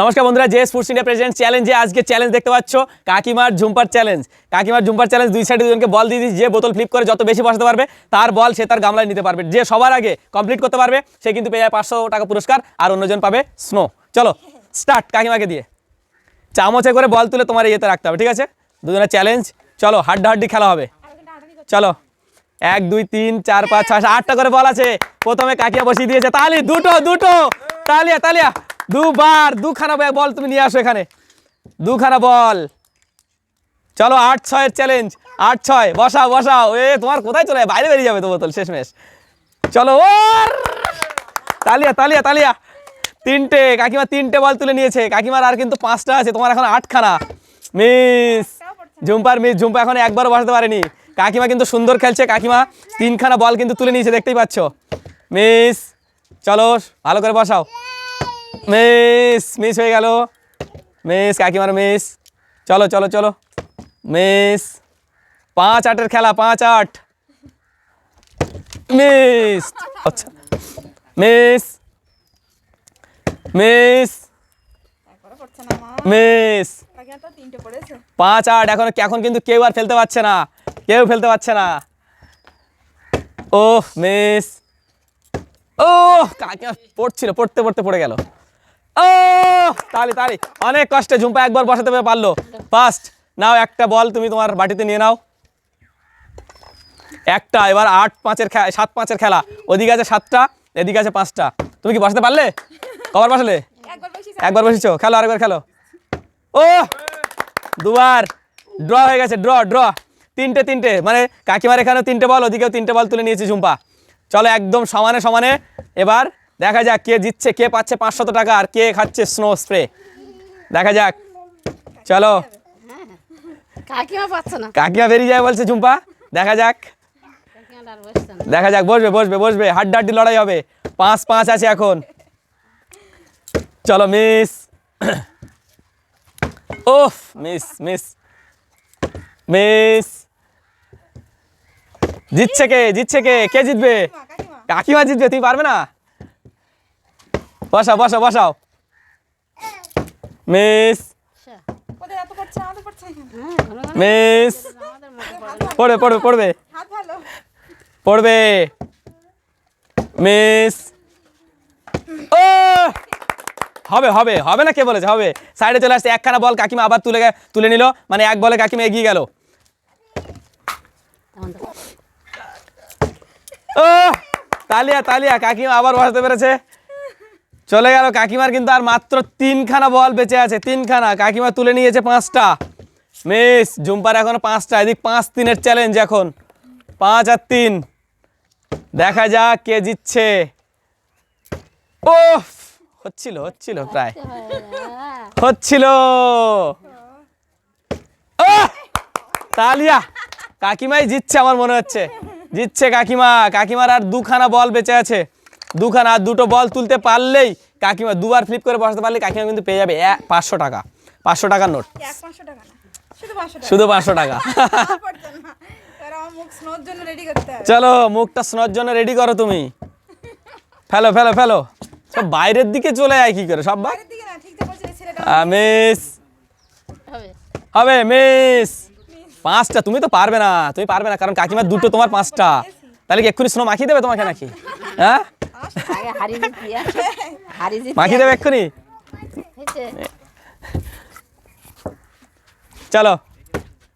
নমস্কার বন্ধুরা, J sports India president চ্যালেঞ্জে আজকে চ্যালেঞ্জ দেখতে পাচ্ছ, কাকিমার ঝুম্পার চ্যালেঞ্জ কাকিমার ঝুম্পার চ্যালেঞ্জ দুই সাইডে দুজনকে বল দিয়ে দিচ্ছি যে বোতল ফ্লিপ করে যত বেশি বসাতে পারবে, তার বল সে তার গামলায় নিতে পারবে। যে সবার আগে কমপ্লিট করতে পারবে, সে কিন্তু পেয়ে যায় পাঁচশো টাকা পুরস্কার, আর অন্যজন পাবে স্নো চলো স্টার্ট কাকিমাকে দিয়ে। চামচে করে বল তুলে তোমার ইয়েতে রাখতে হবে, ঠিক আছে? দুজনের চ্যালেঞ্জ চলো, হাড্ডাহাড্ডি খেলা হবে। চলো, এক, দুই, তিন, চার, পাঁচ, ছয় আটটা করে বল আছে। প্রথমে কাকিয়া বসিয়ে দিয়েছে, তাহলে দুটো দুটো। তালিয়া তালিয়া দুবার দুখানা বল তুমি নিয়ে আসো এখানে। দুখানা বল। চলো আট ছয়ের চ্যালেঞ্জ আট ছয়, বসাও বসাও। এ, তোমার কোথায় চলে বাইরে বেরিয়ে যাবে তো বোতল, শেষমেশ। চলো, ওর! তালিয়া তালিয়া তালিয়া। তিনটে, কাকিমা তিনটে বল তুলে নিয়েছে। কাকিমার আর কিন্তু পাঁচটা আছে, তোমার এখন আটখানা। মিস, ঝুম্পার মিস, ঝুম্পা এখন একবারও বসাতে পারেনি। কাকিমা কিন্তু সুন্দর খেলছে, কাকিমা তিনখানা বল কিন্তু তুলে নিয়েছে, দেখতেই পাচ্ছ। মিস, চলো, ভালো করে বসাও। মিস মিস হয়ে গেল। মিস, কাকিমার মিস। চলো চলো চলো। মিস, পাঁচ আটের খেলা, পাঁচ আট। মিস আচ্ছা। Miss miss miss. পাঁচ আট, এখন এখন কিন্তু কেউ আর ফেলতে পারছে না। কেউ ফেলতে পারছে না। ও মিস। ও কাকিমা পড়ছিল, পড়তে পড়তে পড়ে গেল। ও তালি তালি। অনেক কষ্টে ঝুম্পা একবার বসাতে পেরে পারল। ফার্স্ট নাও একটা বল তুমি তোমার বাটিতে নিয়ে নাও। একটা এবার আট পাঁচের সাত পাঁচের খেলা। ওদিকে আছে সাতটা এদিকে আছে পাঁচটা। তুমি কি বসাতে পারলে? কবার বসালে? একবার বসেছো? খেলো আরেকবার খেলো। ও দুবার। ড্র হয়ে গেছে ড্র ড্র তিনটে তিনটে। মানে কাকিমার এখানেও তিনটে বল ওদিকেও তিনটে বল তুলে নিয়েছে ঝুম্পা। চলো একদম সমানে সমানে। এবার দেখা যাক কে জিতছে কে পাচ্ছে পাঁচশত টাকা আর কে খাচ্ছে স্নো স্প্রে দেখা যাক চলো। কাকিমা পাচ্ছে না। কাকিমা বেরিয়ে যায় বলছে ঝুম্পা দেখা যাক। দেখা যাক বসবে বসবে বসবে। হাড্ডাহাড্ডি লড়াই হবে। পাঁচ পাঁচ আছে এখন। চলো মিস ওফ মিস মিস মিস জিতছে কে জিতছে কে? কে জিতবে? কাকিমা। কাকিমা জিতবে তুমি পারবে না? বসাও বসাও বসাও। মিস। মিস। পড়ে। পড়বে পড়বে পড়বে। পড়বে। মিস। ও! হবে হবে হবে না কে বলেছে, হবে। সাইডে চলে আসছে, একখানা বল কাকিমা আবার তুলে তুলে নিল। মানে এক বলে কাকিমা এগিয়ে গেল। ও! তালিয়া তালিয়া, কাকিমা আবার বসাতে পেরেছে। চলে গেল, কাকিমার কিন্তু আর মাত্র তিনখানা বল বেঁচে আছে, তিনখানা। কাকিমা তুলে নিয়েছে পাঁচটা। মিস, জুম্পার এখনও পাঁচটা, এদিক পাঁচ তিনের চ্যালেঞ্জ এখন। পাঁচ আর তিন। দেখা যাক কে জিতছে। ও হচ্ছিল হচ্ছিল প্রায়। হচ্ছিল। তালিয়া, কাকিমাই জিতছে আমার মনে হচ্ছে। জিতছে কাকিমা, কাকিমার আর দুখানা বল বেঁচে আছে। দুখানা আর দুটো বল তুলতে পারলেই কাকিমা দুবার ফ্লিপ করে বসাতে পারলে কাকিমা কিন্তু পেয়ে যাবে পাঁচশো টাকা। পাঁচশো টাকার নোট। শুধু পাঁচশো টাকা? চলো মুখটা স্নোর জন্য রেডি করো তুমি। ফেলো ফেলো ফেলো। সব বাইরের দিকে চলে যায় কি করে সব বা বাইরের দিকে না ঠিক তো বলছে এই ছেলেটা মিস হবে। হবে মিস পাঁচটা তুমি তো পারবে না তুমি পারবে না কারণ কাকিমার দুটো তোমার পাঁচটা। তাহলে কি এক্ষুনি স্নো মাখিয়ে দেবে তোমাকে নাকি? হ্যাঁ? দেবে এক্ষুনি? চলো।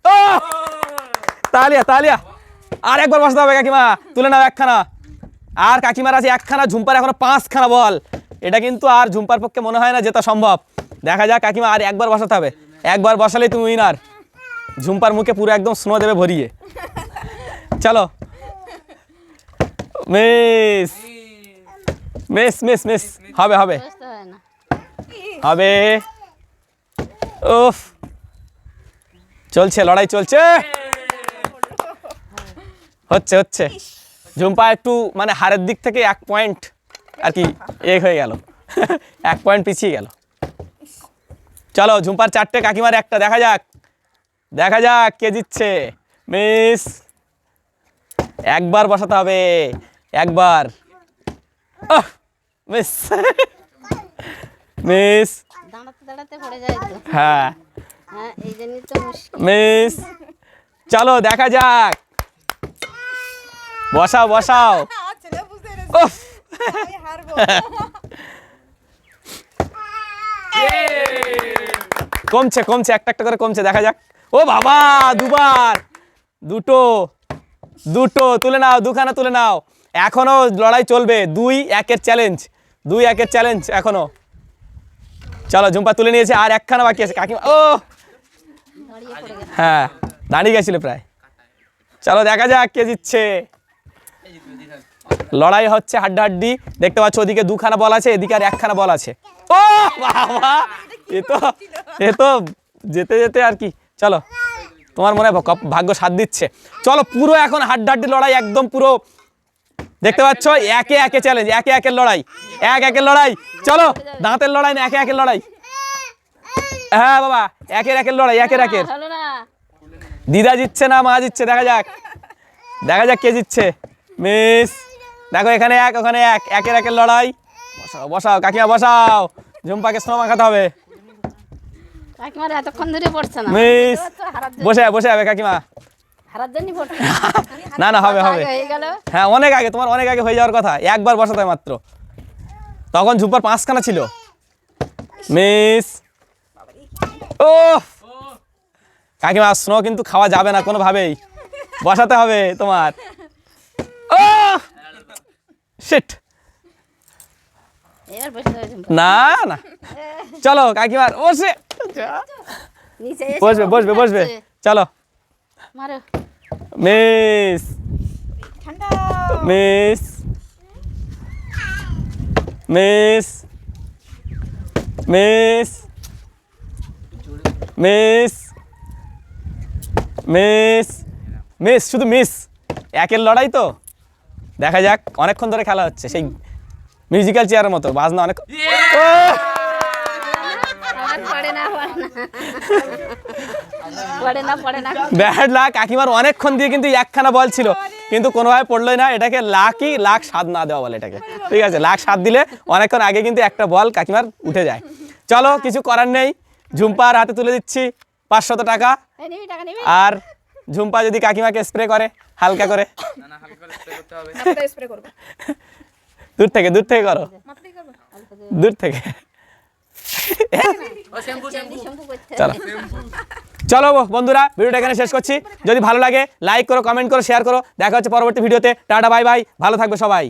ও! তালিয়া তালিয়া। আর একবার বসতে হবে কাকিমা। তুলে নাও একখানা। আর কাকিমার আছে একখানা ঝুম্পার এখনও পাঁচখানা বল। এটা কিন্তু আর ঝুম্পার পক্ষে মনে হয় না যেটা সম্ভব। দেখা যাক কাকিমা আর একবার বসাতে হবে। একবার বসালেই তুমি উইনার ঝুম্পার মুখে পুরো একদম স্নো দেবে ভরিয়ে। চলো। মিস। Miss miss miss. হবে হবে। হবে। উফ। চলছে, লড়াই চলছে। হচ্ছে হচ্ছে। ঝুম্পা একটু মানে হারের দিক থেকে এক পয়েন্ট আর কি এক হয়ে গেল। এক পয়েন্ট পিছিয়ে গেল। চলো, ঝুম্পার চারটে কাকিমার একটা, দেখা যাক। দেখা যাক কে জিতছে। মিস, একবার বসাতে হবে। একবার। মিস। মিস। দাঁড়াতে দাঁড়াতে পড়ে যায় তো। হ্যাঁ। হ্যাঁ মিস। চলো দেখা যাক। বসাও বসাও। হারবো। কমছে কমছে একটা একটা করে কমছে দেখা যাক। ও বাবা দুবার। দুটো দুটো তুলে নাও দুখানা তুলে নাও। এখনও লড়াই চলবে। দুই একের চ্যালেঞ্জ দুই একের চ্যালেঞ্জ এখনও। চলো, ঝুম্পা তুলে নিয়েছে, আর একখানা বাকি আছে। কাকিমা, ও! হ্যাঁ দাঁড়িয়ে গেছিল প্রায়। চলো, দেখা যাক কে জিতছে। লড়াই হচ্ছে হাড্ডাহাড্ডি। দেখতে পাচ্ছ, ওদিকে দুখানা বল আছে, এদিকে আর একখানা বল আছে। ও, বাবা! এ তো এ তো যেতে যেতে আর কি। চলো, তোমার মনে হয় ভাগ্য সাথ দিচ্ছে। চলো, পুরো এখন হাড্ডাহাড্ডি লড়াই, একদম পুরো দেখতে পাচ্ছ? একে একে চ্যালেঞ্জ একে একের লড়াই এক একের লড়াই। চলো দাঁতের লড়াই না একে একের লড়াই? হ্যাঁ বাবা একের একের লড়াই একের একের। দিদা জিতছে না মা জিতছে দেখা যাক। দেখা যাক কে জিতছে। মিস দেখো এখানে এক ওখানে এক একের একের লড়াই। বসাও বসাও কাকিমা বসাও। ঝুম্পাকে স্নো মাখাতে হবে। কাকিমার এতক্ষণ ধরে পড়ছে না। মিস বসে বসে যাবে কাকিমা। না না হবে হবে। হয়ে অনেক আগে তোমার অনেক আগে হয়ে যাওয়ার কথা একবার বসাতে মাত্র। তখন ঝুম্পার পাঁচখানা ছিল। মিস। ও কাকিমা স্নো কিন্তু খাওয়া যাবে না কোনোভাবেই। বসাতে হবে তোমার। ও শিট। না না। চলো কাকিমার বসে। নিচে বসবে বসবে বসবে। চলো। মারো। Miss. Miss. Miss. Miss. Miss. Miss. Miss শুধু মিস। একের লড়াই তো। দেখা যাক অনেকক্ষণ ধরে খেলা হচ্ছে সেই মিউজিক্যাল চেয়ারের মতো বাজনা অনেক ও! আর পড়ে না পড়ে না পড়ে না পড়ে না ব্যাড লাক কাকিমার অনেকক্ষণ দিয়ে কিন্তু একখানা বল ছিল। কিন্তু কোনোভাবে পড়লোই না এটাকে লাকই লাখ স্বাদ না দেওয়া বলে এটাকে। ঠিক আছে লাখ স্বাদ দিলে অনেকক্ষণ আগে কিন্তু একটা বল কাকিমার উঠে যায়। চলো কিছু করার নেই। ঝুম্পার হাতে তুলে দিচ্ছি পাঁচশত টাকা। টাকা আর ঝুম্পা যদি কাকিমাকে স্প্রে করে হালকা করে। মাথাটা স্প্রে করব। দূর থেকে দূর থেকে করো। দূর থেকে। চলো। চলো বন্ধুরা ভিডিওটা এখানে শেষ করছি। যদি ভালো লাগে লাইক করো কমেন্ট করো শেয়ার করো। দেখা হচ্ছে পরবর্তী ভিডিওতে। টাটা বাই বাই ভালো থাকবে সবাই।